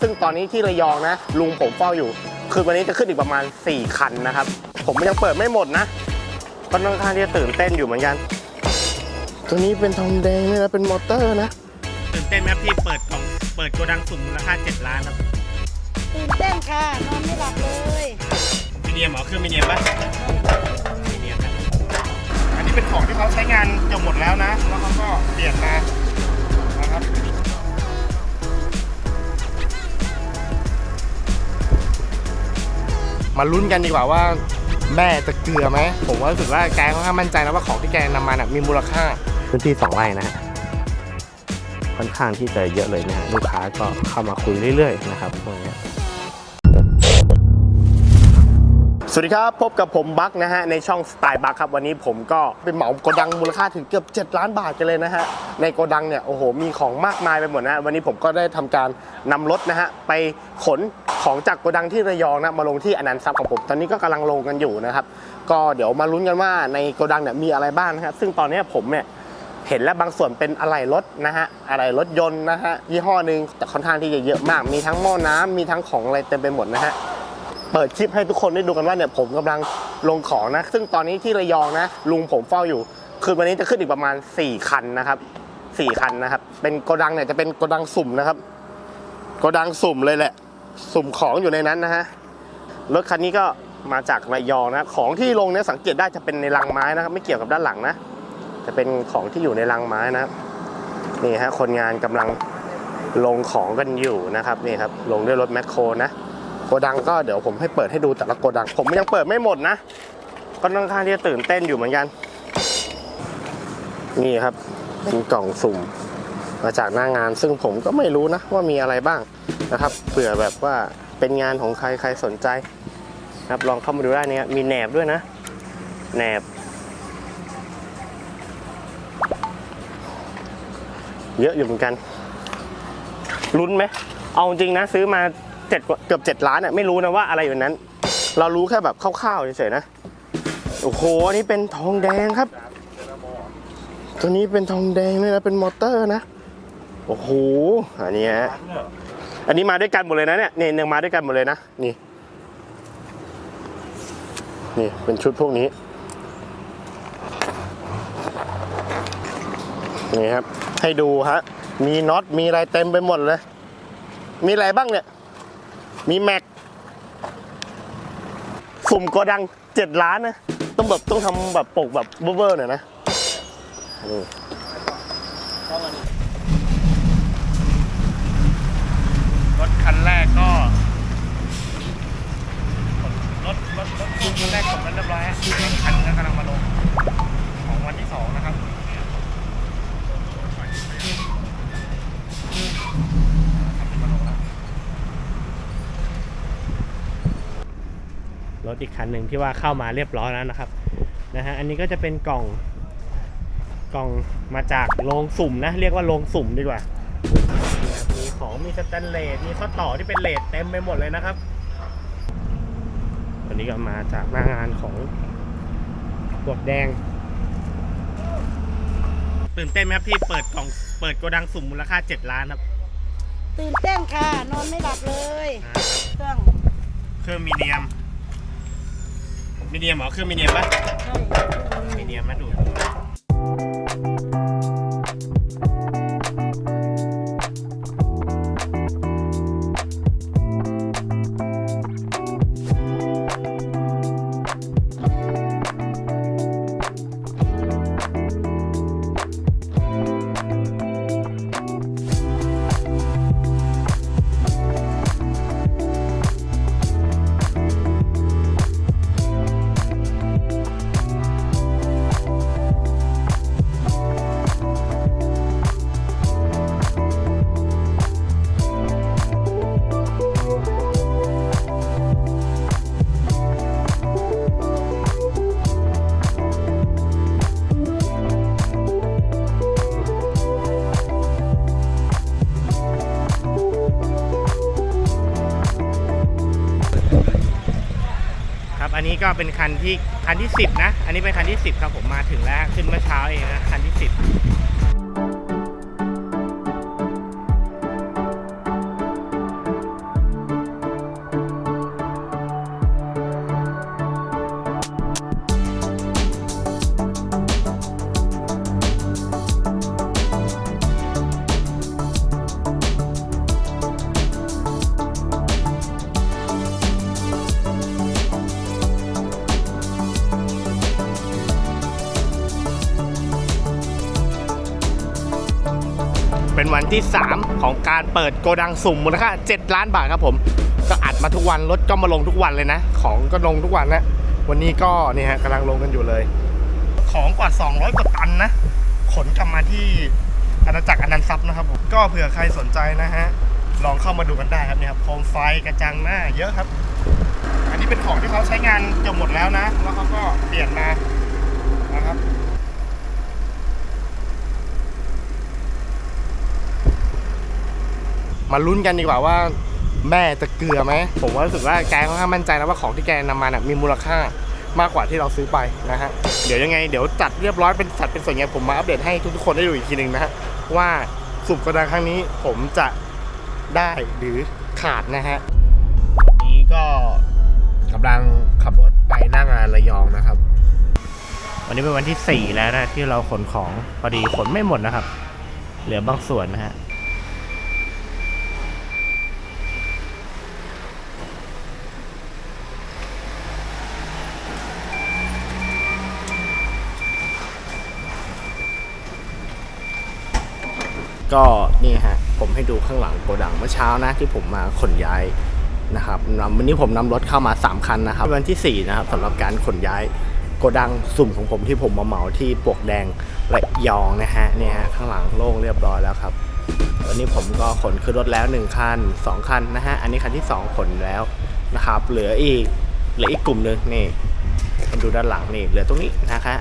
ซึ่งตอนนี้ที่ระยองนะ ลุงผมเฝ้าอยู่ คือวันนี้จะขึ้นอีกประมาณ 4 คันนะครับ ผมยังเปิดไม่หมดนะ ก็ค่อนข้างที่จะตื่นเต้นอยู่เหมือนกัน ตัวนี้เป็นทองแดงเลยนะเป็นมอเตอร์นะ ตื่นเต้นไหมครับที่เปิดกล่องเปิดโกดังสุ่มมูลค่า7ล้านครับตื่นเต้นค่ะ นอนไม่หลับเลยมีเนียมเหรอเครื่องมีเนียมปะมีเนียมนะอันนี้เป็นของที่เขาใช้งานจะหมดแล้วนะ แล้วเขาก็เปลี่ยนมา มาลุ้นกันดีกว่าว่าแม่จะเกลือไหม ผมว่ารู้สึกว่าแกค่อนข้างมั่นใจแล้วว่าของที่แกนำมาน่ะมีมูลค่าพื้นที่สองไร่นะฮะค่อนข้างที่จะเยอะเลยนะฮะลูกค้าก็เข้ามาคุยเรื่อยๆนะครับพวกเนี้ สวัสดีครับ พบกับผมบักนะฮะ ในช่องสไตล์บักครับ วันนี้ผมก็เป็นเหมาโกดังมูลค่าถึงเกือบ 7 ล้านบาทกันเลยนะฮะ ในโกดังเนี่ย โอ้โห มีของมากมายไปหมดนะะวันนี้ผมก็ได้ทำการนำรถนะฮะ ไปขนของจากโกดังที่ระยองนะ มาลงที่อนันต์ทรัพย์ของผม ตอนนี้ก็กำลังลงกันอยู่นะครับ ก็เดี๋ยวมาลุ้นกันว่าในโกดังเนี่ยมีอะไรบ้างนะครับซึ่งตอนนี้ผมเนี่ยเห็นแล้วบางส่วนเป็นอะไหล่รถนะฮะอะไหล่รถยนต์นะฮะยี่ห้อหนึ่งแต่ค่อนข้างที่จะเยอะมาก มีทั้งหม้อน้ำมีทั้งของอะไรเต็มไปหมดนะฮะ เปิดคลิปให้ทุกคนได้ดูกันว่าเนี่ยผมกำลังลงของนะ ซึ่งตอนนี้ที่ระยองนะ ลุงผมเฝ้าอยู่ คือวันนี้จะขึ้นอีกประมาณ 4 คันนะครับ 4 คันนะครับ เป็นโกดังเนี่ยจะเป็นโกดังสุ่มนะครับ โกดังสุ่มเลยแหละ สุ่มของอยู่ในนั้นนะฮะ รถคันนี้ก็มาจากระยองนะ ของที่ลงเนี่ยสังเกตได้จะเป็นในรังไม้นะครับ ไม่เกี่ยวกับด้านหลังนะ จะเป็นของที่อยู่ในรังไม้นะนี่ฮะคนงานกำลังลงของกันอยู่นะครับนี่ครับลงด้วยรถแมคโครนะ โกดังก็เดี๋ยวผมให้เปิดให้ดูแต่ละโกดัง ผมยังเปิดไม่หมดนะ ก็ค่อนข้างที่จะตื่นเต้นอยู่เหมือนกัน นี่ครับเป็นกล่องสุ่ม มาจากหน้างาน ซึ่งผมก็ไม่รู้นะว่ามีอะไรบ้างนะครับเผื่อแบบว่าเป็นงานของใครใครสนใจนะครับลองเข้ามาดูได้เนี่ยมีแหนบด้วยนะแหนบ เยอะอยู่เหมือนกันลุ้นไหมเอาจริงนะซื้อมา เจ็ดเกือบเจ็ดล้านอะไม่รู้นะว่าอะไรอยู่ในนั้น เรารู้แค่แบบคร่าวๆเฉยๆนะโอ้โหอันนี้เป็นทองแดงครับ ตัวนี้เป็นทองแดงเลยนะเป็นมอเตอร์นะโอ้โหอันนี้ฮะอันนี้มาด้วยกันหมดเลยนะเนี่ยเนี่ยยังมาด้วยกันหมดเลยนะนี่นี่เป็นชุดพวกนี้นี่ครับให้ดูฮะมีน็อตมีอะไรเต็มไปหมดเลย มีอะไรบ้างเนี่ย มีแม็กสุ่มโกดังเจ็ดล้านนะ ต้องแบบต้องทำแบบปกแบบเวอร์ๆหน่อยนะรถคันแรกก็รถรถรถคันแรกขนกันเรียบร้อยฮะคันก็กำลังมาลงของวันที่สองนะครับ รถอีกคันหนึ่งที่ว่าเข้ามาเรียบร้อยแล้วนะครับนะฮะอันนี้ก็จะเป็นกล่องกล่องมาจากโรงสุ่มนะ เรียกว่าโรงสุ่มดีกว่ามีของมีสแตนเลสมีข้อต่อที่เป็นเลสเต็มไปหมดเลยนะครับวันนี้ก็มาจากหน้างานของปวกแดงตื่นเต้นไหมครับที่เปิดกล่องเปิดโกดังสุ่มมูลค่า 7 ล้านครับตื่นเต้นค่ะ นอนไม่หลับเลย เครื่องเครื่องมีเนียม มีเนียมเหรอเครื่องมีเนียมปะใช่มีเนียมมาดูด เป็นคันที่คันที่ 10 นะ อันนี้เป็นคันที่ 10 ครับผมมาถึงแล้วขึ้นเมื่อเช้าเองนะคันที่ 10 วันที่ 3 ของการเปิดโกดังสุ่มมูลค่า7ล้านบาทครับผม ก็อัดมาทุกวันรถก็มาลงทุกวันเลยนะ ของก็ลงทุกวันนะวันนี้ก็นี่ฮะกำลังลงกันอยู่เลย ของกว่า 200 กว่าตันนะ ขนกลับมาที่อาณาจักรอนันทรัพย์นะครับผมก็เผื่อใครสนใจนะฮะลองเข้ามาดูกันได้ครับเนี่ยครับโคมไฟกระจังหน้าเยอะครับ อันนี้เป็นของที่เขาใช้งานเกือบหมดแล้วนะ แล้วเขาก็เปลี่ยนมานะครับ มาลุ้นกันดีกว่าว่า แม่จะเกลือไหมผมว่ารู้สึกว่าแกค่อนข้างมั่นใจแล้วว่าของที่แกนำมาเนี่ยมีมูลค่ามากกว่าที่เราซื้อไปนะฮะเดี๋ยวยังไงเดี๋ยวจัดเรียบร้อยเป็นสัดเป็นส่วนใหญ่ผมมาอัปเดตให้ทุกๆคนได้ดูอีกทีหนึ่งนะฮะว่าสุบกระดังครั้งนี้ผมจะได้หรือขาดนะฮะนี้ก็กำลังขับรถไปหน้างานระยองนะครับ วันนี้เป็นวันที่ 4 แล้วนะที่เราขนของพอดีขนไม่หมดนะครับ เหลือบางส่วนนะฮะ ก็นี่ฮะผมให้ดูข้างหลังโกดังเมื่อเช้านะที่ผมมาขนย้ายนะครับวันนี้ผมนำรถเข้ามา 3 คันนะครับ วันที่ 4 นะครับสำหรับการขนย้ายโกดังสุ่มของผมที่ผมมาเหมาที่ปลวกแดงระยองนะฮะนี่ฮะข้างหลังโล่งเรียบร้อยแล้วครับวันนี้ผมก็ขนขึ้นรถแล้ว 1 คัน 2 คันนะฮะอันนี้คันที่ 2 ขนแล้วนะครับ เหลืออีกเหลืออีกกลุ่มหนึ่งนี่มาดูด้านหลังนี่เหลือตรงนี้นะคะ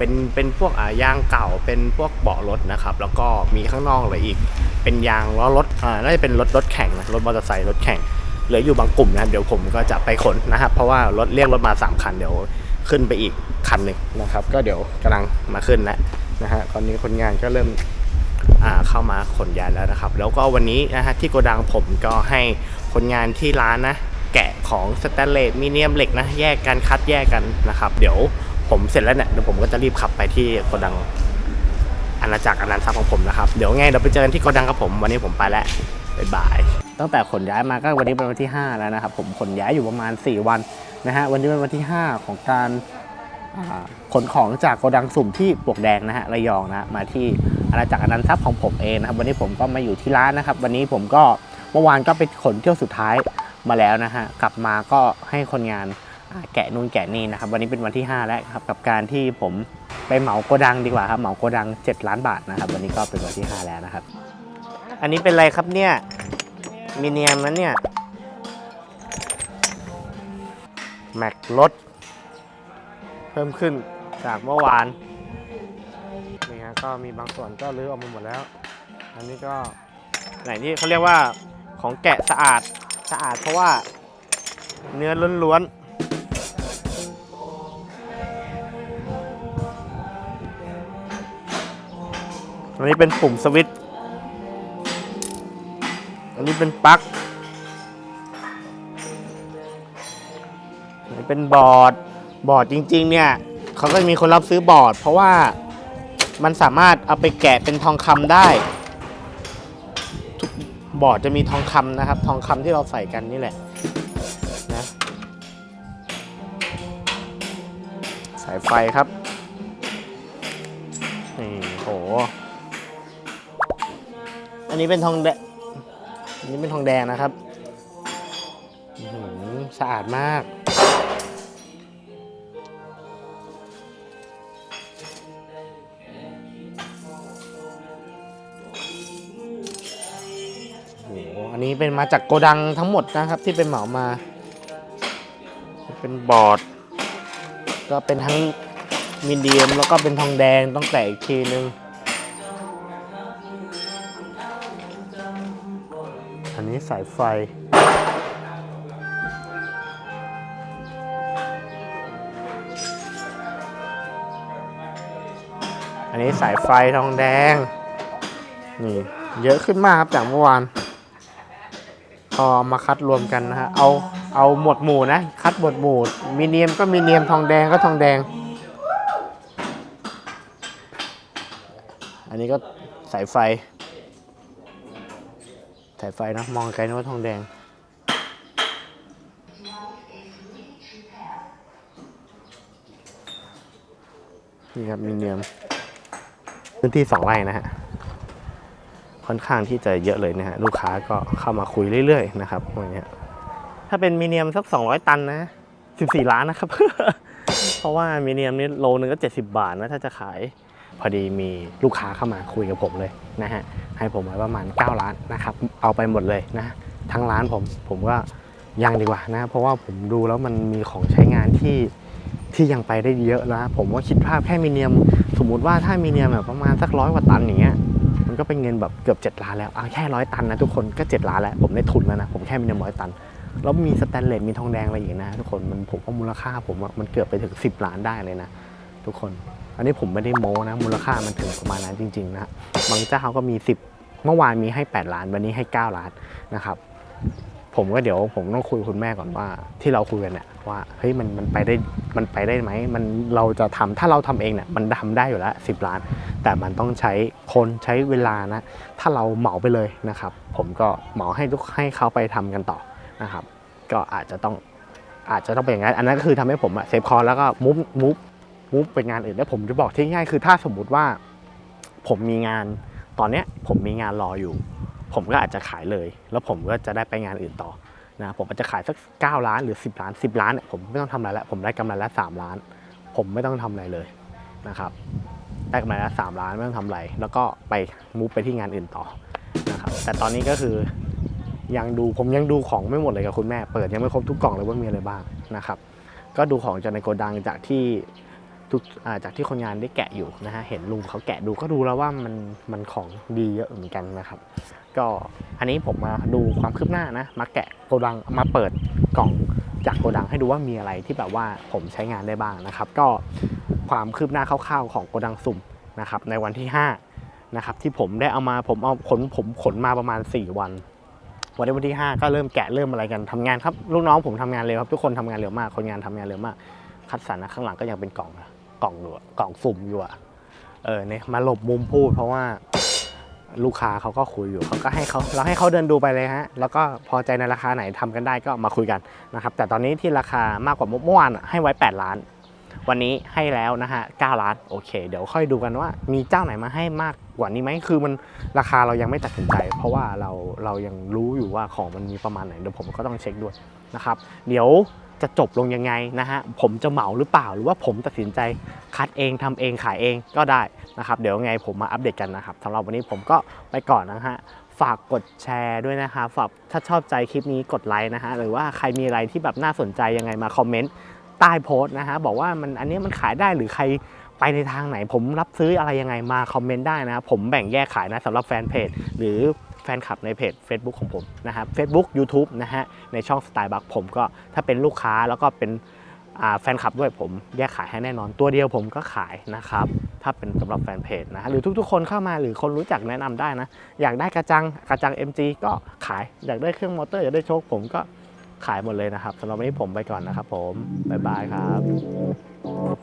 เป็นเป็นพวกอ่ายางเก่าเป็นพวกเบาะรถนะครับ แล้วก็มีข้างนอกเหลยอีก เป็นยางล้อรถอ่าน่าจะเป็นรถรถแข่งนะรถมอเตอร์ไซค์รถแข่งเหลืออยู่บางกลุ่มนะเดี๋ยวผมก็จะไปขนนะครับ เพราะว่ารถเรียกรถมา 3 คันเดี๋ยวขึ้นไปอีกคันหนึ่งนะครับ ก็เดี๋ยวกำลังมาขึ้นแล้วนะฮะตอนนี้คนงานก็เริ่มอ่าเข้ามาขนยานแล้วนะครับ แล้วก็วันนี้นะฮะที่โกดังผมก็ให้คนงานที่ร้านนะแกะของสแตนเลสมีเนียมเหล็กนะแยกกันคัดแยกกันนะครับ เดี๋ยว ผมเสร็จแล้วเนี่ยเดี๋ยวผมก็จะรีบขับไปที่โกดังอาณาจักรอนันต์ทรัพย์ของผมนะครับ เดี๋ยวไงเดี๋ยวไปเจอกันที่โกดังครับผม วันนี้ผมไปแล้วบ๊ายบาย ตั้งแต่ขนย้ายมาก็วันนี้เป็นวันที่ 5 แล้วนะครับผมขนย้ายอยู่ประมาณ 4 วันนะฮะวันนี้เป็นวันที่ 5 ของการขนของจากโกดังสุ่มที่ปลวกแดงนะฮะระยองนะมาที่อาณาจักรอนันต์ทรัพย์ของผมเองนะครับวันนี้ผมก็มาอยู่ที่ร้านนะครับ วันนี้ผมก็เมื่อวานก็ไปขนเที่ยวสุดท้ายมาแล้วนะฮะกลับมาก็ให้คนงาน แกะนู่นแกะนี่นะครับ วันนี้เป็นวันที่ 5 แล้วครับกับการที่ผมไปเหมาโกดังดีกว่าครับเหมาโกดัง 7 ล้านบาทนะครับ วันนี้ก็เป็นวันที่ 5 แล้วนะครับ อันนี้เป็นอะไรครับเนี่ยมีเนียมนั้นเนี่ยแม็กลดเพิ่มขึ้นจากเมื่อวานนี่ฮะก็มีบางส่วนก็รื้อออกมาหมดแล้ว อันนี้ก็ไหนที่เขาเรียกว่าของแกะสะอาดสะอาดเพราะว่าเนื้อล้วนๆ อันนี้เป็นปุ่มสวิตช์ อันนี้เป็นปลั๊ก อันนี้เป็นบอร์ด บอร์ดจริง ๆ เนี่ย เขาก็มีคนรับซื้อบอร์ด เพราะว่ามันสามารถเอาไปแกะเป็นทองคำได้บอร์ดจะมีทองคำนะครับ ทองคำที่เราใส่กันนี่แหละนะสายไฟครับ นี้เป็นทองแดงอันนี้เป็นทองแดงนะครับอื้อหือสะอาดมาก โอ้โห อันนี้เป็นมาจากโกดังทั้งหมดนะครับที่เป็นเหมามา เป็นบอร์ด ก็เป็นทั้งมีเดียมแล้วก็เป็นทองแดงต้องแตะอีกทีนึง อันนี้สายไฟ อันนี้สายไฟทองแดง นี่ เยอะขึ้นมากครับจากเมื่อวาน พอมาคัดรวมกันนะฮะ เอา เอาหมวดหมู่นะ คัดหมวดหมู่ มีเนียมก็มีเนียมทองแดงก็ทองแดง อันนี้ก็สายไฟ สายไฟนะ มองไกลนึกว่าทองแดง นี่ครับมีเนียม พื้นที่สองไร่นะฮะ ค่อนข้างที่จะเยอะเลยนะฮะ ลูกค้าก็เข้ามาคุยเรื่อยๆนะครับวันนี้ถ้าเป็นมีเนียมสัก 200 ตันนะ 14 ล้านนะครับ เพราะว่ามีเนียมนี่โลนึงก็ 70 บาทนะ ถ้าจะขาย พอดีมีลูกค้าเข้ามาคุยกับผมเลยนะฮะให้ผมไว้ประมาณ 9 ล้านนะครับเอาไปหมดเลยนะทั้งร้านผมผมก็ยังดีกว่านะเพราะว่าผมดูแล้วมันมีของใช้งานที่ที่ยังไปได้เยอะแล้วผมว่าคิดภาพแค่มีเนียม สมมุติว่าถ้ามีเนียมแบบประมาณสักร้อยกว่าตันอย่างเงี้ยมันก็เป็นเงินแบบเกือบ 7 ล้านแล้วเอาแค่ร้อยตันนะทุกคนก็ 7 ล้านแล้ว ผมได้ทุนแล้วนะ ผมแค่มีเนียมร้อยตัน แล้วมีสแตนเลสมีทองแดงอะไรอีกนะ ทุกคนมันผมว่ามูลค่าผมมันเกือบไปถึง 10 ล้านได้เลยนะ ทุกคน อันนี้ผมไม่ได้โม้นะ มูลค่ามันถึงประมาณนั้นจริงๆนะบางเจ้าก็มี 10 เมื่อวานมีให้ 8 ล้าน วันนี้ให้ 9 ล้านนะครับ ผมก็เดี๋ยวผมต้องคุยกับคุณแม่ก่อนว่า ที่เราคุยกันเนี่ยว่าเฮ้ยมันมันไปได้มันไปได้ไหมมันเราจะทำถ้าเราทำเองเนี่ยมันทำได้อยู่แล้ว10 ล้าน แต่มันต้องใช้คนใช้เวลานะ ถ้าเราเหมาไปเลยนะครับ ผมก็เหมาให้ทุกให้เขาไปทำกันต่อนะครับ ก็อาจจะต้องอาจจะต้องเป็นอย่างนั้น อันนั้นก็คือทำให้ผมอะเซฟคอร์แล้วก็มุฟมุฟ มุฟไปงานอื่นแล้วผมจะบอกที่ง่ายคือถ้าสมมุติว่าผมมีงานตอนเนี้ยผมมีงานรออยู่ ผมก็อาจจะขายเลย แล้วผมก็จะได้ไปงานอื่นต่อนะผมอาจจะขายสัก 9 ล้านหรือ 10 ล้าน 10 ล้านเนี่ยผมไม่ต้องทำอะไรแล้วผมได้กำไรละ3ล้าน ผมไม่ต้องทำอะไรเลยนะครับได้กำไรละ3ล้านไม่ต้องทำอะไร แล้วก็ไปมุฟไปที่งานอื่นต่อนะครับแต่ตอนนี้ก็คือยังดูผมยังดูของไม่หมดเลยกับคุณแม่ เปิดยังไม่ครบทุกกล่องเลยว่ามีอะไรบ้างนะครับ ก็ดูของจากในโกดังจากที่ ทุกจากที่คนงานได้แกะอยู่นะฮะเห็นลุงเขาแกะดูก็ดูแล้วว่ามันมันของดีเยอะเหมือนกันนะครับ ก็อันนี้ผมมาดูความคืบหน้านะ มาแกะโกดังมาเปิดกล่องจากโกดังให้ดูว่ามีอะไรที่แบบว่าผมใช้งานได้บ้างนะครับ ก็ความคืบหน้าคร่าวๆของโกดังสุ่มนะครับในวันที่5นะครับที่ผมได้เอามาผมเอาขนผมขนมาประมาณ 4 วันวันนี้วันที่ 5 ก็เริ่มแกะเริ่มอะไรกันทำงานครับลูกน้องผมทำงานเร็วครับทุกคนทำงานเร็วมากคนงานทำงานเร็วมาก คัดสรรนะข้างหลังก็ยังเป็นกล่องนะ กล่องอยู่อะกล่องสุ่มอยู่อะเออเนี่ยมาหลบมุมพูดเพราะว่าลูกค้าเขาก็คุยอยู่เขาก็ให้เขาเราให้เขาเดินดูไปเลยฮะ แล้วก็พอใจในราคาไหนทำกันได้ก็มาคุยกันนะครับ แต่ตอนนี้ที่ราคามากกว่าเมื่อวานให้ไว้ 8 ล้าน วันนี้ให้แล้วนะฮะ9ล้านโอเค เดี๋ยวค่อยดูกันว่า มีเจ้าไหนมาให้มากกว่านี้ไหมคือมันราคาเรายังไม่ตัดสินใจ เพราะว่าเราเรายังรู้อยู่ว่าของมันมีประมาณไหนเดี๋ยวผมก็ต้องเช็คด้วยนะครับ เดี๋ยว จะจบลงยังไงนะฮะผมจะเหมาหรือเปล่า หรือว่าผมตัดสินใจคัดเองทำเองขายเองก็ได้นะครับ เดี๋ยวไงผมมาอัปเดตกันนะครับสำหรับวันนี้ผมก็ไปก่อนนะฮะฝากกดแชร์ด้วยนะคะฝากถ้าชอบใจคลิปนี้กดไลค์นะฮะหรือว่าใครมีอะไรที่แบบน่าสนใจยังไงมาคอมเมนต์ใต้โพสต์นะฮะบอกว่ามันอันนี้มันขายได้หรือใครไปในทางไหน ผมรับซื้ออะไรยังไงมาคอมเมนต์ได้นะผมแบ่งแยกขายนะสำหรับแฟนเพจหรือ ฟนคลับในเพจ Facebook ของผมนะครับ Facebook YouTube นะฮะในช่องสไตล์บักผมก็ถ้าเป็นลูกค้าแล้วก็เป็นแฟนคลับด้วยผมแยกขายให้แน่นอนตัวเดียวผมก็ขายนะครับ ถ้าเป็นสำหรับแฟนเพจนะฮะหรือทุกๆ คนเข้ามาหรือคนรู้จักแนะนำได้นะ อยากได้กระจังกระจัง MG ก็ขายอยากได้เครื่องมอเตอร์อยากได้โชคผมก็ขายหมดเลยนะครับสำหรับวันนี้ผมไปก่อนนะครับผม บ๊ายบายครับ